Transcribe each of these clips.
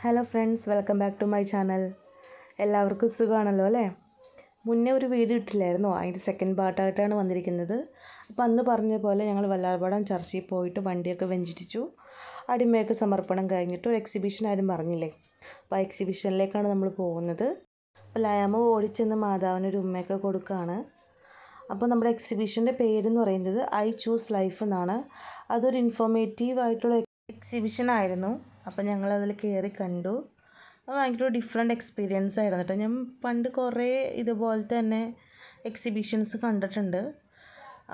Hello friends welcome back to my channel എല്ലാവർക്കും സുഖമാണല്ലോ അല്ലേ? മുന്നേ ഒരു വീഡിയോ ഇട്ടില്ലായിരുന്നു. അതിന്റെ സെക്കൻഡ് പാർട്ടായിട്ടാണ് വന്നിരിക്കുന്നത്. അപ്പോൾ അന്ന് പറഞ്ഞ പോലെ ഞങ്ങൾ വല്ലാർപാടം ചർച്ചിൽ പോയിട്ട് വണ്ടിയൊക്കെ വെഞ്ചിച്ചു അടിമയൊക്കെ സമർപ്പണം കഴിഞ്ഞിട്ട് ഒരു എക്സിബിഷൻ ആരും പറഞ്ഞില്ലേ? അപ്പോൾ ആ എക്സിബിഷനിലേക്കാണ് നമ്മൾ പോകുന്നത്. അപ്പോൾ ലയാമ ഓടിച്ചെന്ന് മാതാവിനൊരു ഉമ്മയൊക്കെ കൊടുക്കുകയാണ് അപ്പോൾ നമ്മുടെ എക്സിബിഷന്റെ പേരെന്ന് പറയുന്നത് ഐ ചൂസ് ലൈഫ് എന്നാണ്. അതൊരു ഇൻഫോർമേറ്റീവ് ആയിട്ടുള്ള എക്സിബിഷൻ ആയിരുന്നു. അപ്പോൾ ഞങ്ങൾ അതിൽ കയറി കണ്ടു. ഭയങ്കര ഡിഫറെന്റ് എക്സ്പീരിയൻസ് ആയിരുന്നു കേട്ടോ ഞാൻ പണ്ട് കുറേ ഇതുപോലത്തെ തന്നെ എക്സിബിഷൻസ് കണ്ടിട്ടുണ്ട്.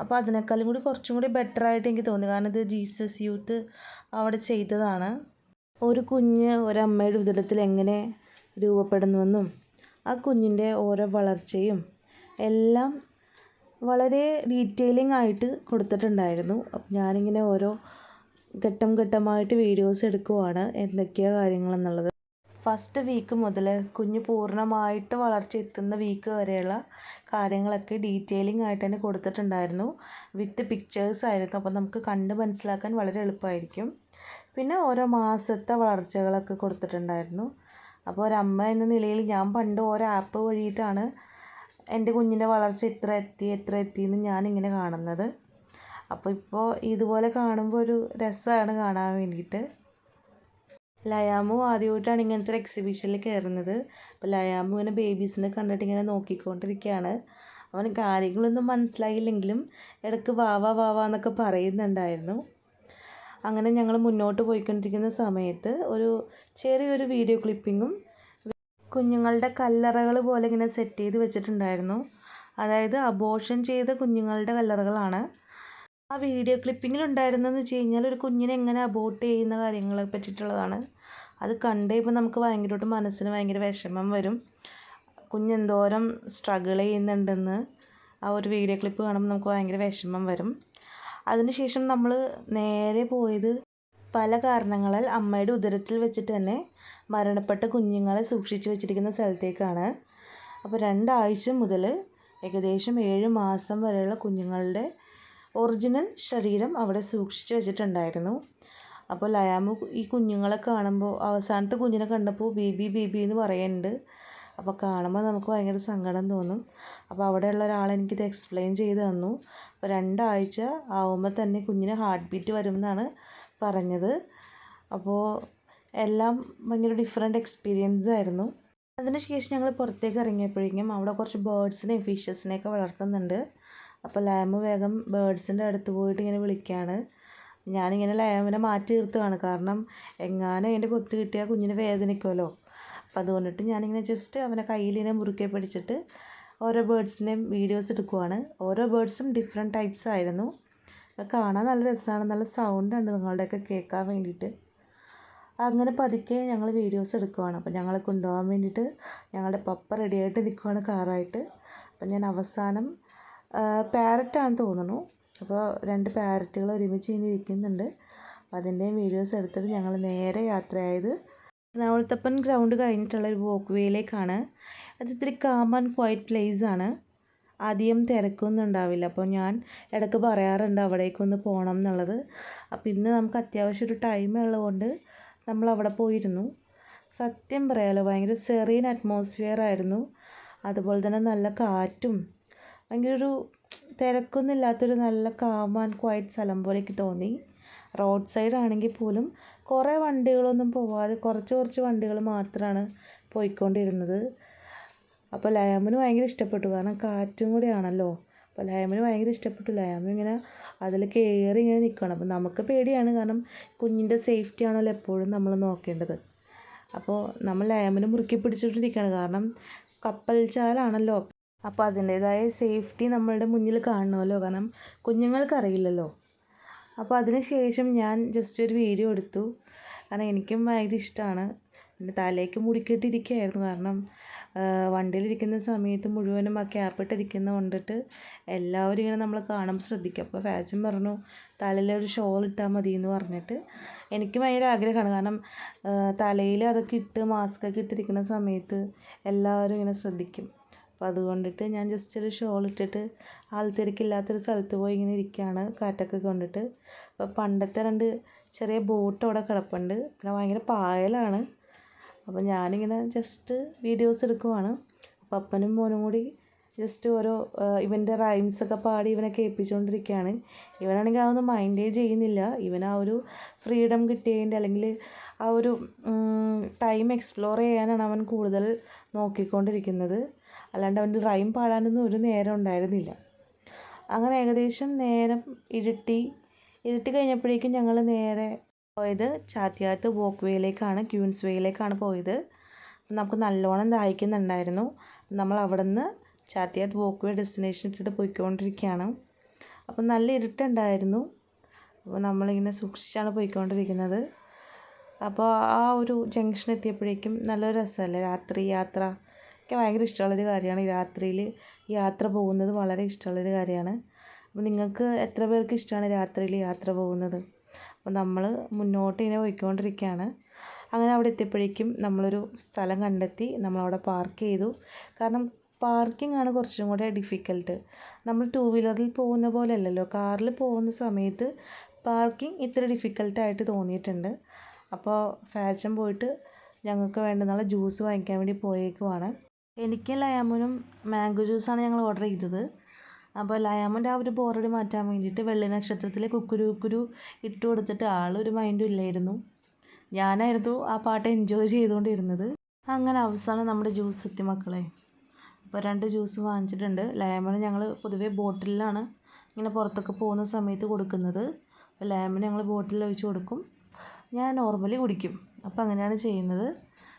അപ്പോൾ അതിനേക്കാളും കൂടി കുറച്ചും കൂടി ബെറ്റർ ആയിട്ട് എനിക്ക് തോന്നി. കാരണം ഇത് ജീസസ് യൂത്ത് അവിടെ ചെയ്തതാണ്. ഒരു കുഞ്ഞ് ഒരമ്മയുടെ ഉദരത്തിൽ എങ്ങനെ രൂപപ്പെടുന്നുവെന്നും ആ കുഞ്ഞിന്റെ ഓരോ വളർച്ചയും എല്ലാം വളരെ ഡീറ്റെയിലിംഗ് ആയിട്ട് കൊടുത്തിട്ടുണ്ടായിരുന്നു. അപ്പം ഞാനിങ്ങനെ ഓരോ ഘട്ടം ഘട്ടമായിട്ട് വീഡിയോസ് എടുക്കുവാണ് എന്തൊക്കെയാണ് കാര്യങ്ങളെന്നുള്ളത്. ഫസ്റ്റ് വീക്ക് മുതൽ കുഞ്ഞ് പൂർണമായിട്ട് വളർച്ച എത്തുന്ന വീക്ക് വരെയുള്ള കാര്യങ്ങളൊക്കെ ഡീറ്റെയിലിംഗ് ആയിട്ട് തന്നെ കൊടുത്തിട്ടുണ്ടായിരുന്നു. വിത്ത് പിക്ചേഴ്സ് ആയിരുന്നു. അപ്പോൾ നമുക്ക് കണ്ട് മനസ്സിലാക്കാൻ വളരെ എളുപ്പമായിരിക്കും. പിന്നെ ഓരോ മാസത്തെ വളർച്ചകളൊക്കെ കൊടുത്തിട്ടുണ്ടായിരുന്നു. അപ്പോൾ ഒരമ്മ എന്ന നിലയിൽ ഞാൻ പണ്ട് ഓരോ ആപ്പ് വഴിയിട്ടാണ് എന്റെ കുഞ്ഞിന്റെ വളർച്ച ഇത്ര എത്തി എത്ര എത്തി എന്ന് ഞാനിങ്ങനെ കാണുന്നത്. അപ്പോൾ ഇപ്പോൾ ഇതുപോലെ കാണുമ്പോൾ ഒരു രസമാണ് കാണാൻ വേണ്ടിയിട്ട് ലയാമു ആദ്യമായിട്ടാണ് ഇങ്ങനത്തെ ഒരു എക്സിബിഷനിൽ കയറുന്നത് അപ്പോൾ ലയാമു ഇങ്ങനെ ബേബീസിനെ കണ്ടിട്ട് ഇങ്ങനെ നോക്കിക്കൊണ്ടിരിക്കുകയാണ് അവന് കാര്യങ്ങളൊന്നും മനസ്സിലായില്ലെങ്കിലും ഇടയ്ക്ക് വാവ വാവ എന്നൊക്കെ പറയുന്നുണ്ടായിരുന്നു. അങ്ങനെ ഞങ്ങൾ മുന്നോട്ട് പോയിക്കൊണ്ടിരിക്കുന്ന സമയത്ത് ഒരു ചെറിയൊരു വീഡിയോ ക്ലിപ്പിങ്ങും കുഞ്ഞുങ്ങളുടെ കല്ലറകൾ പോലെ ഇങ്ങനെ സെറ്റ് ചെയ്ത് വെച്ചിട്ടുണ്ടായിരുന്നു. അതായത് അബോഷൻ ചെയ്ത കുഞ്ഞുങ്ങളുടെ കല്ലറകളാണ്. ആ വീഡിയോ ക്ലിപ്പിങ്ങിൽ ഉണ്ടായിരുന്നെന്ന് വെച്ച് കഴിഞ്ഞാൽ ഒരു കുഞ്ഞിനെ എങ്ങനെ അബോട്ട് ചെയ്യുന്ന കാര്യങ്ങളെ പറ്റിയിട്ടുള്ളതാണ്. അത് കണ്ടേ ഇപ്പോൾ നമുക്ക് ഭയങ്കരമായിട്ട് മനസ്സിന് ഭയങ്കര വിഷമം വരും. കുഞ്ഞെന്തോരം സ്ട്രഗിൾ ചെയ്യുന്നുണ്ടെന്ന് ആ ഒരു വീഡിയോ ക്ലിപ്പ് കാണുമ്പോൾ നമുക്ക് ഭയങ്കര വിഷമം വരും. അതിനുശേഷം നമ്മൾ നേരെ പോയത് പല കാരണങ്ങളാൽ അമ്മയുടെ ഉദരത്തിൽ വെച്ചിട്ട് തന്നെ മരണപ്പെട്ട കുഞ്ഞുങ്ങളെ സൂക്ഷിച്ചു വെച്ചിരിക്കുന്ന സ്ഥലത്തേക്കാണ്. അപ്പോൾ രണ്ടാഴ്ച മുതൽ ഏകദേശം ഏഴ് മാസം വരെയുള്ള കുഞ്ഞുങ്ങളുടെ ഒറിജിനൽ ശരീരം അവിടെ സൂക്ഷിച്ചു വെച്ചിട്ടുണ്ടായിരുന്നു. അപ്പോൾ ലയാമു ഈ കുഞ്ഞുങ്ങളെ കാണുമ്പോൾ അവസാനത്തെ കുഞ്ഞിനെ കണ്ടപ്പോൾ ബേബി ബേബി എന്ന് പറയുന്നുണ്ട്. അപ്പോൾ കാണുമ്പോൾ നമുക്ക് ഭയങ്കര സങ്കടം തോന്നും. അപ്പോൾ അവിടെയുള്ള ഒരാൾ എനിക്കിത് എക്സ്പ്ലെയിൻ ചെയ്ത് തന്നു. അപ്പോൾ രണ്ടാഴ്ച ആവുമ്പോൾ തന്നെ കുഞ്ഞിന് ഹാർട്ട് ബീറ്റ് വരുമെന്നാണ് പറഞ്ഞത്. അപ്പോൾ എല്ലാം ഭയങ്കര ഡിഫറെന്റ് എക്സ്പീരിയൻസ് ആയിരുന്നു. അതിനുശേഷം ഞങ്ങൾ പുറത്തേക്ക് ഇറങ്ങിയപ്പോഴേക്കും അവിടെ കുറച്ച് ബേർഡ്സിനെയും ഫിഷസിനെയൊക്കെ വളർത്തുന്നുണ്ട്. അപ്പോൾ ലാമ് വേഗം ബേഡ്സിന്റെ അടുത്ത് പോയിട്ട് ഇങ്ങനെ വിളിക്കുകയാണ് ഞാനിങ്ങനെ ലാമിനെ മാറ്റി നിർത്തുകയാണ് കാരണം എങ്ങാനും അതിന്റെ കൊത്ത് കിട്ടിയാൽ കുഞ്ഞിന് വേദനിക്കുമല്ലോ അപ്പം അതുകൊണ്ടിട്ട് ഞാനിങ്ങനെ ജസ്റ്റ് അവനെ കയ്യിലിനെ മുറുക്കെ പിടിച്ചിട്ട് ഓരോ ബേഡ്സിന്റെയും വീഡിയോസ് എടുക്കുവാണ്. ഓരോ ബേഡ്സും ഡിഫറെന്റ് ടൈപ്സ് ആയിരുന്നു. കാണാൻ നല്ല രസമാണ്. നല്ല സൗണ്ട് ഉണ്ട് നിങ്ങളുടെയൊക്കെ കേൾക്കാൻ വേണ്ടിയിട്ട്. അങ്ങനെ പതുക്കെ ഞങ്ങൾ വീഡിയോസ് എടുക്കുവാണ്. അപ്പോൾ ഞങ്ങളെ കൊണ്ടുപോകാൻ വേണ്ടിയിട്ട് ഞങ്ങളുടെ പപ്പ റെഡിയായിട്ട് നിൽക്കുവാണ് കാറായിട്ട് അപ്പം ഞാൻ അവസാനം പാരറ്റാണെന്ന് തോന്നുന്നു. അപ്പോൾ രണ്ട് പാരറ്റുകൾ ഒരുമിച്ച് ഇങ്ങനെ ഇരിക്കുന്നുണ്ട്. അപ്പോൾ അതിന്റെയും വീഡിയോസ് എടുത്തിട്ട് ഞങ്ങൾ നേരെ യാത്രയായത് എറണാകുളത്തപ്പൻ ഗ്രൗണ്ട് കഴിഞ്ഞിട്ടുള്ള ഒരു വോക്ക് വേയിലേക്കാണ് അത് ഇത്തിരി കാം ആൻഡ് ക്വയറ്റ് പ്ലേസ് ആണ്. അധികം തിരക്കൊന്നും ഉണ്ടാവില്ല. അപ്പോൾ ഞാൻ ഇടയ്ക്ക് പറയാറുണ്ട് അവിടേക്കൊന്ന് പോകണം എന്നുള്ളത്. അപ്പോൾ ഇന്ന് നമുക്ക് അത്യാവശ്യം ഒരു ടൈം ഉള്ളതുകൊണ്ട് നമ്മൾ അവിടെ പോയിരുന്നു. സത്യം പറയാലോ ഭയങ്കര സെറീൻ അറ്റ്മോസ്ഫിയർ ആയിരുന്നു. അതുപോലെ തന്നെ നല്ല കാറ്റും ഭയങ്കര ഒരു തിരക്കൊന്നും ഇല്ലാത്തൊരു നല്ല കാം ആൻഡ് ക്വയറ്റ് സ്ഥലം പോലെ എനിക്ക് തോന്നി. റോഡ് സൈഡ് ആണെങ്കിൽ പോലും കുറേ വണ്ടികളൊന്നും പോവാതെ കുറച്ച് കുറച്ച് വണ്ടികൾ മാത്രമാണ് പോയിക്കൊണ്ടിരുന്നത്. അപ്പോൾ ലയാമിന് ഭയങ്കര ഇഷ്ടപ്പെട്ടു. കാരണം കാറ്റും കൂടി ആണല്ലോ അപ്പോൾ ലയാമിന് ഭയങ്കര ഇഷ്ടപ്പെട്ടു. ലയാമ ഇങ്ങനെ അതിൽ കയറി ഇങ്ങനെ നിൽക്കണം അപ്പോൾ നമുക്ക് പേടിയാണ്. കാരണം കുഞ്ഞിന്റെ സേഫ്റ്റി ആണല്ലോ എപ്പോഴും നമ്മൾ നോക്കേണ്ടത്. അപ്പോൾ നമ്മൾ ലയാമിനെ മുറുക്കി പിടിച്ചിട്ടിരിക്കുകയാണ് കാരണം കപ്പൽ ചാലാണല്ലോ. അപ്പോൾ അതിന്റേതായ സേഫ്റ്റി നമ്മളുടെ മുന്നിൽ കാണണമല്ലോ. കാരണം കുഞ്ഞുങ്ങൾക്കറിയില്ലല്ലോ. അപ്പോൾ അതിന് ശേഷം ഞാൻ ജസ്റ്റ് ഒരു വീഡിയോ എടുത്തു. കാരണം എനിക്കും ഭയങ്കര ഇഷ്ടമാണ് എന്റെ തലയ്ക്ക് മുടിക്കിട്ടിരിക്കുകയായിരുന്നു. കാരണം വണ്ടിയിലിരിക്കുന്ന സമയത്ത് മുഴുവനും ആ ക്യാപ്പിട്ടിരിക്കുന്ന കൊണ്ടിട്ട് എല്ലാവരും ഇങ്ങനെ നമ്മൾ കാണാൻ ശ്രദ്ധിക്കും. അപ്പോൾ ഫാഷൻ പറഞ്ഞു തലയിൽ ഒരു ഷോൾ ഇട്ടാൽ മതി എന്ന് പറഞ്ഞിട്ട്. എനിക്ക് ഭയങ്കര ആഗ്രഹമാണ്. കാരണം തലയിൽ അതൊക്കെ ഇട്ട് മാസ്ക് ഒക്കെ ഇട്ടിരിക്കുന്ന സമയത്ത് എല്ലാവരും ഇങ്ങനെ ശ്രദ്ധിക്കും. അപ്പോൾ അതുകൊണ്ടിട്ട് ഞാൻ ജസ്റ്റ് ഒരു ഷോൾ ഇട്ടിട്ട് ആൾ ആൾത്തിരക്കില്ലാത്തൊരു സ്ഥലത്ത് പോയി ഇങ്ങനെ ഇരിക്കുകയാണ് കാറ്റൊക്കെ കൊണ്ടിട്ട്. അപ്പോൾ പണ്ടത്തെ രണ്ട് ചെറിയ ബോട്ട് അവിടെ കിടപ്പുണ്ട്. പിന്നെ ഭയങ്കര പായലാണ്. അപ്പോൾ ഞാനിങ്ങനെ ജസ്റ്റ് വീഡിയോസ് എടുക്കുവാണ്. അപ്പോൾ അപ്പനും മോനും കൂടി ജസ്റ്റ് ഓരോ ഇവന്റെ റൈംസൊക്കെ പാടി ഇവനെ കേൾപ്പിച്ചുകൊണ്ടിരിക്കുകയാണ് ഇവനാണെങ്കിൽ അതൊന്നും മൈൻഡേ ചെയ്യുന്നില്ല. ഇവൻ ആ ഒരു ഫ്രീഡം കിട്ടിയതിന്റെ അല്ലെങ്കിൽ ആ ഒരു ടൈം എക്സ്പ്ലോർ ചെയ്യാനാണ് അവൻ കൂടുതൽ നോക്കിക്കൊണ്ടിരിക്കുന്നത്. അല്ലാണ്ട് അവന്റെ റൈം പാടാനൊന്നും ഒരു നേരം ഉണ്ടായിരുന്നില്ല. അങ്ങനെ ഏകദേശം നേരം ഇരുട്ടി ഇരുട്ടി കഴിഞ്ഞപ്പോഴേക്കും ഞങ്ങൾ നേരെ പോയത് ചാത്തിയാത്ത് വോക്ക് വേയിലേക്കാണ് ക്യൂൻസ് വേയിലേക്കാണ് പോയത്. നമുക്ക് നല്ലോണം ദാഹിക്കുന്നുണ്ടായിരുന്നു. നമ്മൾ അവിടെ നിന്ന് ചാത്തിയാത്ത് വോക്ക് വേ ഡെസ്റ്റിനേഷൻ ഇട്ടിട്ട് പോയിക്കൊണ്ടിരിക്കുകയാണ് അപ്പം നല്ല ഇരുട്ടുണ്ടായിരുന്നു. അപ്പോൾ നമ്മളിങ്ങനെ സൂക്ഷിച്ചാണ് പോയിക്കൊണ്ടിരിക്കുന്നത്. അപ്പോൾ ആ ഒരു ജംഗ്ഷൻ എത്തിയപ്പോഴേക്കും നല്ലൊരു രസമല്ലേ? രാത്രി യാത്ര എനിക്ക് ഭയങ്കര ഇഷ്ടമുള്ളൊരു കാര്യമാണ്. രാത്രിയിൽ യാത്ര പോകുന്നത് വളരെ ഇഷ്ടമുള്ളൊരു കാര്യമാണ്. അപ്പോൾ നിങ്ങൾക്ക് എത്ര പേർക്ക് ഇഷ്ടമാണ് രാത്രിയിൽ യാത്ര പോകുന്നത്? അപ്പോൾ നമ്മൾ മുന്നോട്ട് ഇങ്ങനെ പോയിക്കൊണ്ടിരിക്കുകയാണ്. അങ്ങനെ അവിടെ എത്തിയപ്പോഴേക്കും നമ്മളൊരു സ്ഥലം കണ്ടെത്തി നമ്മളവിടെ പാർക്ക് ചെയ്തു. കാരണം പാർക്കിംഗ് ആണ് കുറച്ചും കൂടെ ഡിഫിക്കൽട്ട്. നമ്മൾ ടൂ വീലറിൽ പോകുന്ന പോലെ അല്ലല്ലോ കാറിൽ പോകുന്ന സമയത്ത് പാർക്കിംഗ് ഇത്ര ഡിഫിക്കൽട്ടായിട്ട് തോന്നിയിട്ടുണ്ട്. അപ്പോൾ ഫാഷൻ പോയിട്ട് ഞങ്ങൾക്ക് വേണ്ട നല്ല ജ്യൂസ് വാങ്ങിക്കാൻ വേണ്ടി പോയേക്കുവാണ്. എനിക്ക് ലയാമനും മാംഗോ ജ്യൂസാണ് ഞങ്ങൾ ഓർഡർ ചെയ്തത്. അപ്പോൾ ലയാമന്റെ ആ ഒരു ബോറടി മാറ്റാൻ വേണ്ടിയിട്ട് വെള്ളി നക്ഷത്രത്തിലെ കുക്കുരു കുക്കുരു ഇട്ട് കൊടുത്തിട്ട് ആളൊരു മൈൻഡും ഇല്ലായിരുന്നു. ഞാനായിരുന്നു ആ പാട്ട് എൻജോയ് ചെയ്തുകൊണ്ടിരുന്നത്. അങ്ങനെ അവസാനം നമ്മുടെ ജ്യൂസ് എത്തി മക്കളെ. അപ്പോൾ രണ്ട് ജ്യൂസ് വാങ്ങിച്ചിട്ടുണ്ട്. ലെമൺ ഞങ്ങൾ പൊതുവേ ബോട്ടിലാണ് ഇങ്ങനെ പുറത്തൊക്കെ പോകുന്ന സമയത്ത് കൊടുക്കുന്നത്. അപ്പോൾ ലെമൺ ഞങ്ങൾ ബോട്ടിലിൽ ഒഴിച്ച് കൊടുക്കും. ഞാൻ നോർമലി കുടിക്കും. അപ്പോൾ അങ്ങനെയാണ് ചെയ്യുന്നത്.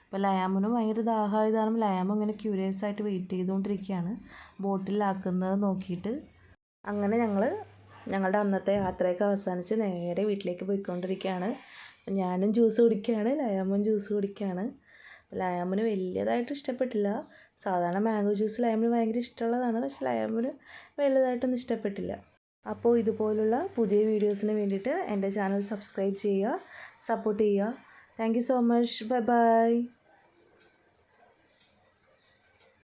അപ്പോൾ ലയാമിന് ഭയങ്കര ദാഹമായത് കാരണം ലയാമ ഇങ്ങനെ ക്യൂരിയസ് ആയിട്ട് വെയിറ്റ് ചെയ്തുകൊണ്ടിരിക്കുകയാണ്. ബോട്ടിലാക്കുന്നത് നോക്കിയിട്ട്. അങ്ങനെ ഞങ്ങൾ ഞങ്ങളുടെ അന്നത്തെ യാത്രയൊക്കെ അവസാനിച്ച് നേരെ വീട്ടിലേക്ക് പോയിക്കൊണ്ടിരിക്കുകയാണ്. ഞാനും ജ്യൂസ് കുടിക്കുകയാണ്. ലയാമും ജ്യൂസ് കുടിക്കുകയാണ്. ലയാമിന് വലിയതായിട്ട് ഇഷ്ടപ്പെട്ടില്ല. സാധാരണ മാംഗോ ജ്യൂസ് ലയമിന് ഭയങ്കര ഇഷ്ടമുള്ളതാണ്. പക്ഷെ ലയമിന് വലുതായിട്ടൊന്നും ഇഷ്ടപ്പെട്ടില്ല. അപ്പോൾ ഇതുപോലുള്ള പുതിയ വീഡിയോസിന് വേണ്ടിയിട്ട് എന്റെ ചാനൽ സബ്സ്ക്രൈബ് ചെയ്യുക സപ്പോർട്ട് ചെയ്യുക. Thank you so much. Bye bye.